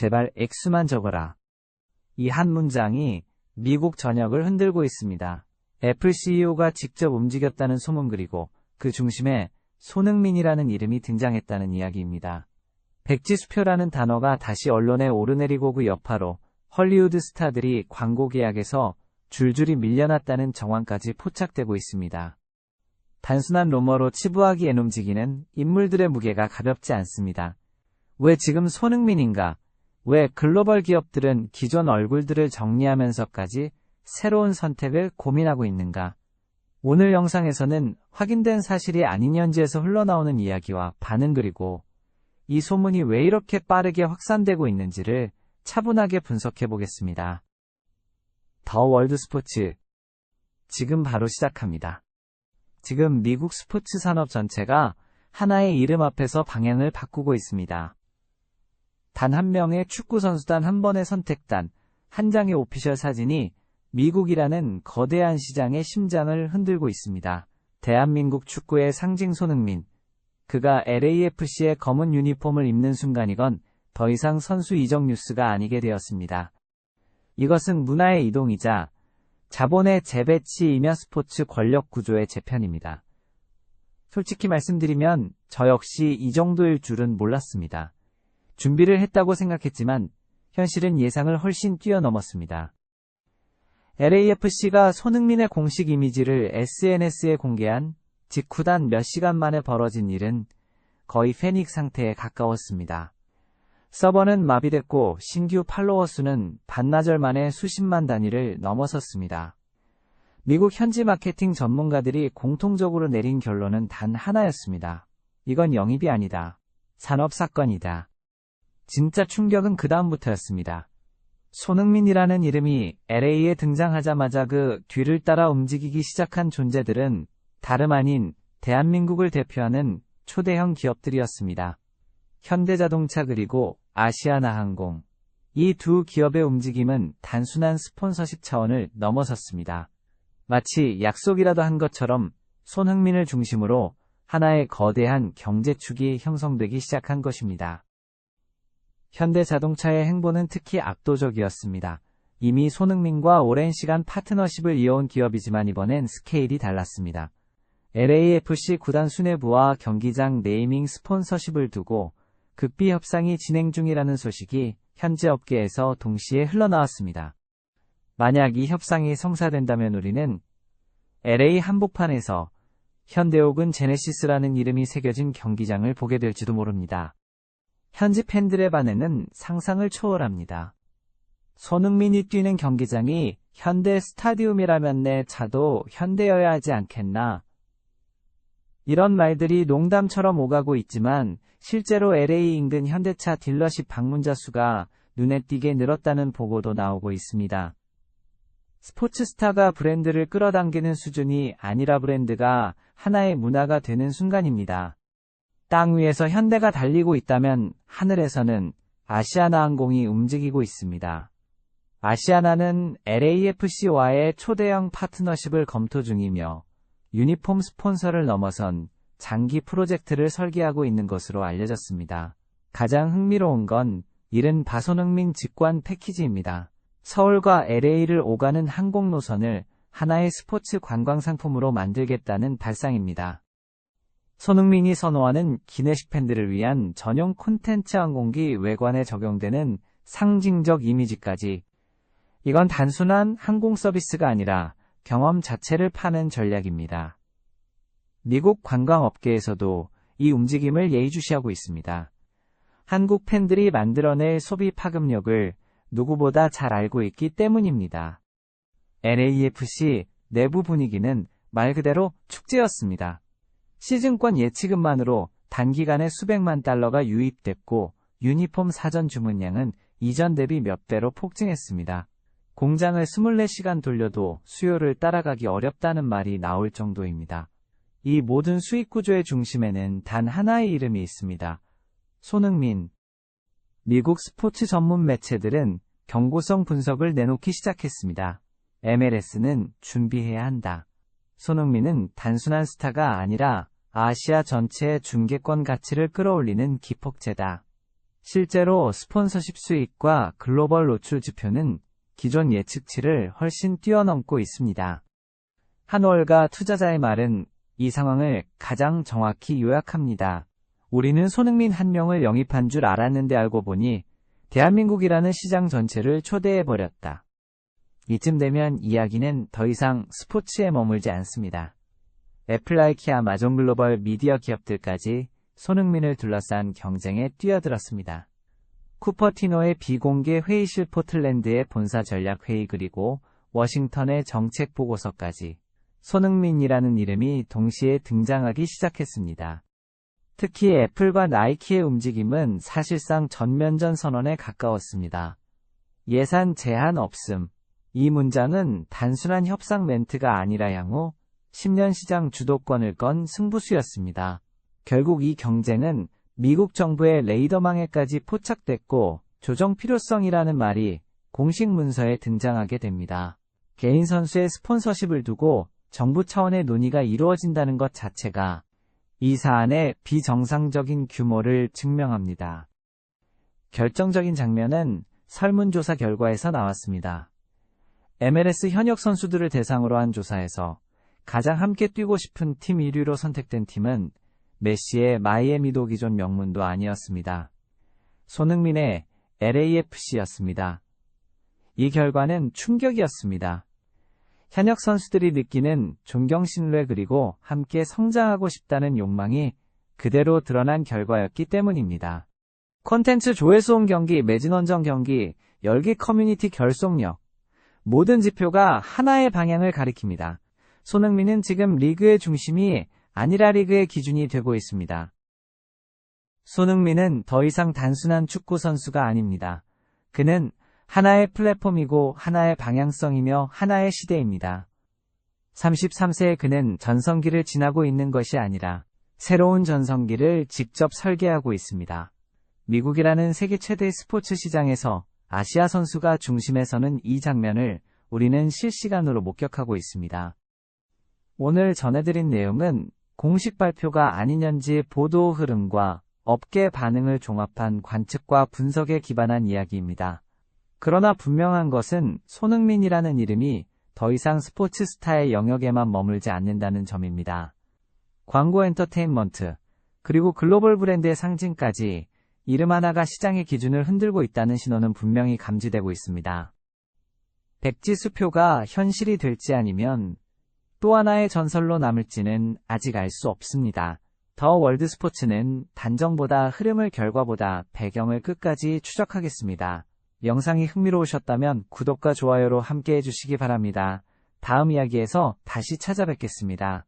제발 액수만 적어라. 이 한 문장이 미국 전역을 흔들고 있습니다. 애플 CEO가 직접 움직였다는 소문 그리고 그 중심에 손흥민이라는 이름이 등장했다는 이야기입니다. 백지수표라는 단어가 다시 언론에 오르내리고 그 여파로 헐리우드 스타들이 광고 계약에서 줄줄이 밀려났다는 정황까지 포착되고 있습니다. 단순한 로머로 치부하기엔 움직이는 인물들의 무게가 가볍지 않습니다. 왜 지금 손흥민인가? 왜 글로벌 기업들은 기존 얼굴들을 정리하면서까지 새로운 선택을 고민하고 있는가? 오늘 영상에서는 확인된 사실이 아닌 현지에서 흘러나오는 이야기와 반응 그리고 이 소문이 왜 이렇게 빠르게 확산되고 있는지를 차분하게 분석해 보겠습니다. 더 월드 스포츠 지금 바로 시작합니다. 지금 미국 스포츠 산업 전체가 하나의 이름 앞에서 방향을 바꾸고 있습니다. 단 한 명의 축구 선수단 한 번의 선택단, 한 장의 오피셜 사진이 미국이라는 거대한 시장의 심장을 흔들고 있습니다. 대한민국 축구의 상징 손흥민. 그가 LAFC의 검은 유니폼을 입는 순간이건 더 이상 선수 이적 뉴스가 아니게 되었습니다. 이것은 문화의 이동이자 자본의 재배치이며 스포츠 권력 구조의 재편입니다. 솔직히 말씀드리면 저 역시 이 정도일 줄은 몰랐습니다. 준비를 했다고 생각했지만 현실은 예상을 훨씬 뛰어넘었습니다. LAFC가 손흥민의 공식 이미지를 SNS에 공개한 직후단 몇 시간 만에 벌어진 일은 거의 패닉 상태에 가까웠습니다. 서버는 마비됐고 신규 팔로워 수는 반나절 만에 수십만 단위를 넘어섰습니다. 미국 현지 마케팅 전문가들이 공통적으로 내린 결론은 단 하나였습니다. 이건 영입이 아니다. 산업 사건이다. 진짜 충격은 그 다음부터였습니다. 손흥민이라는 이름이 LA에 등장하자마자 그 뒤를 따라 움직이기 시작한 존재들은 다름 아닌 대한민국을 대표하는 초대형 기업들이었습니다. 현대자동차 그리고 아시아나항공. 이 두 기업의 움직임은 단순한 스폰서십 차원을 넘어섰습니다. 마치 약속이라도 한 것처럼 손흥민을 중심으로 하나의 거대한 경제축이 형성되기 시작한 것입니다. 현대자동차의 행보는 특히 압도적이었습니다. 이미 손흥민과 오랜 시간 파트너십을 이어온 기업이지만 이번엔 스케일이 달랐습니다. LAFC 구단 수뇌부와 경기장 네이밍 스폰서십을 두고 극비 협상이 진행 중이라는 소식이 현지 업계에서 동시에 흘러나왔습니다. 만약 이 협상이 성사된다면 우리는 LA 한복판에서 현대 혹은 제네시스라는 이름이 새겨진 경기장을 보게 될지도 모릅니다. 현지 팬들의 반응은 상상을 초월합니다. 손흥민이 뛰는 경기장이 현대 스타디움이라면 내 차도 현대여야 하지 않겠나. 이런 말들이 농담처럼 오가고 있지만 실제로 LA 인근 현대차 딜러십 방문자 수가 눈에 띄게 늘었다는 보고도 나오고 있습니다. 스포츠 스타가 브랜드를 끌어당기는 수준이 아니라 브랜드가 하나의 문화가 되는 순간입니다. 땅 위에서 현대가 달리고 있다면 하늘에서는 아시아나 항공이 움직이고 있습니다. 아시아나는 LAFC와의 초대형 파트너십을 검토 중이며 유니폼 스폰서를 넘어선 장기 프로젝트를 설계하고 있는 것으로 알려졌습니다. 가장 흥미로운 건 이른 바손흥민 직관 패키지입니다. 서울과 LA를 오가는 항공 노선을 하나의 스포츠 관광 상품으로 만들겠다는 발상입니다. 손흥민이 선호하는 기내식 팬들을 위한 전용 콘텐츠 항공기 외관에 적용되는 상징적 이미지까지 이건 단순한 항공 서비스가 아니라 경험 자체를 파는 전략입니다. 미국 관광업계에서도 이 움직임을 예의주시하고 있습니다. 한국 팬들이 만들어낼 소비 파급력을 누구보다 잘 알고 있기 때문입니다. LAFC 내부 분위기는 말 그대로 축제였습니다. 시즌권 예치금만으로 단기간에 수백만 달러가 유입됐고 유니폼 사전 주문량은 이전 대비 몇 배로 폭증했습니다. 공장을 24시간 돌려도 수요를 따라가기 어렵다는 말이 나올 정도입니다. 이 모든 수익 구조의 중심에는 단 하나의 이름이 있습니다. 손흥민. 미국 스포츠 전문 매체들은 경고성 분석을 내놓기 시작했습니다. MLS는 준비해야 한다. 손흥민은 단순한 스타가 아니라 아시아 전체의 중계권 가치를 끌어올리는 기폭제다. 실제로 스폰서십 수익과 글로벌 노출 지표는 기존 예측치를 훨씬 뛰어넘고 있습니다. 한월가 투자자의 말은 이 상황을 가장 정확히 요약합니다. 우리는 손흥민 한 명을 영입한 줄 알았는데 알고 보니 대한민국이라는 시장 전체를 초대해버렸다. 이쯤 되면 이야기는 더 이상 스포츠에 머물지 않습니다. 애플라이키 아 마존 글로벌 미디어 기업들까지 손흥민을 둘러싼 경쟁에 뛰어들었습니다. 쿠퍼티노의 비공개 회의실 포틀랜드의 본사 전략 회의 그리고 워싱턴의 정책 보고서까지 손흥민이라는 이름이 동시에 등장하기 시작했습니다. 특히 애플과 나이키의 움직임은 사실상 전면전 선언에 가까웠습니다. 예산 제한 없음. 이 문장은 단순한 협상 멘트가 아니라 향후 10년 시장 주도권을 건 승부수였습니다. 결국 이 경쟁은 미국 정부의 레이더망에까지 포착됐고 조정 필요성이라는 말이 공식 문서에 등장하게 됩니다. 개인 선수의 스폰서십을 두고 정부 차원의 논의가 이루어진다는 것 자체가 이 사안의 비정상적인 규모를 증명합니다. 결정적인 장면은 설문조사 결과에서 나왔습니다. MLS 현역 선수들을 대상으로 한 조사에서 가장 함께 뛰고 싶은 팀 1위로 선택된 팀은 메시의 마이애미도 기존 명문도 아니었습니다. 손흥민의 LAFC였습니다. 이 결과는 충격이었습니다. 현역 선수들이 느끼는 존경 신뢰 그리고 함께 성장하고 싶다는 욕망이 그대로 드러난 결과였기 때문입니다. 콘텐츠 조회수 온 경기, 매진원정 경기, 열기 커뮤니티 결속력 모든 지표가 하나의 방향을 가리킵니다. 손흥민은 지금 리그의 중심이 아니라 리그의 기준이 되고 있습니다. 손흥민은 더 이상 단순한 축구 선수가 아닙니다. 그는 하나의 플랫폼이고 하나의 방향성이며 하나의 시대입니다. 33세의 그는 전성기를 지나고 있는 것이 아니라 새로운 전성기를 직접 설계하고 있습니다. 미국이라는 세계 최대 스포츠 시장에서 아시아 선수가 중심에 서는 이 장면을 우리는 실시간으로 목격하고 있습니다. 오늘 전해드린 내용은 공식 발표가 아닌 현지 보도 흐름과 업계 반응을 종합한 관측과 분석에 기반한 이야기입니다. 그러나 분명한 것은 손흥민이라는 이름이 더 이상 스포츠 스타의 영역에만 머물지 않는다는 점입니다. 광고 엔터테인먼트, 그리고 글로벌 브랜드의 상징까지 이름 하나가 시장의 기준을 흔들고 있다는 신호는 분명히 감지되고 있습니다. 백지 수표가 현실이 될지 아니면 또 하나의 전설로 남을지는 아직 알 수 없습니다. 더 월드 스포츠는 단정보다 흐름을 결과보다 배경을 끝까지 추적하겠습니다. 영상이 흥미로우셨다면 구독과 좋아요로 함께 해주시기 바랍니다. 다음 이야기에서 다시 찾아뵙겠습니다.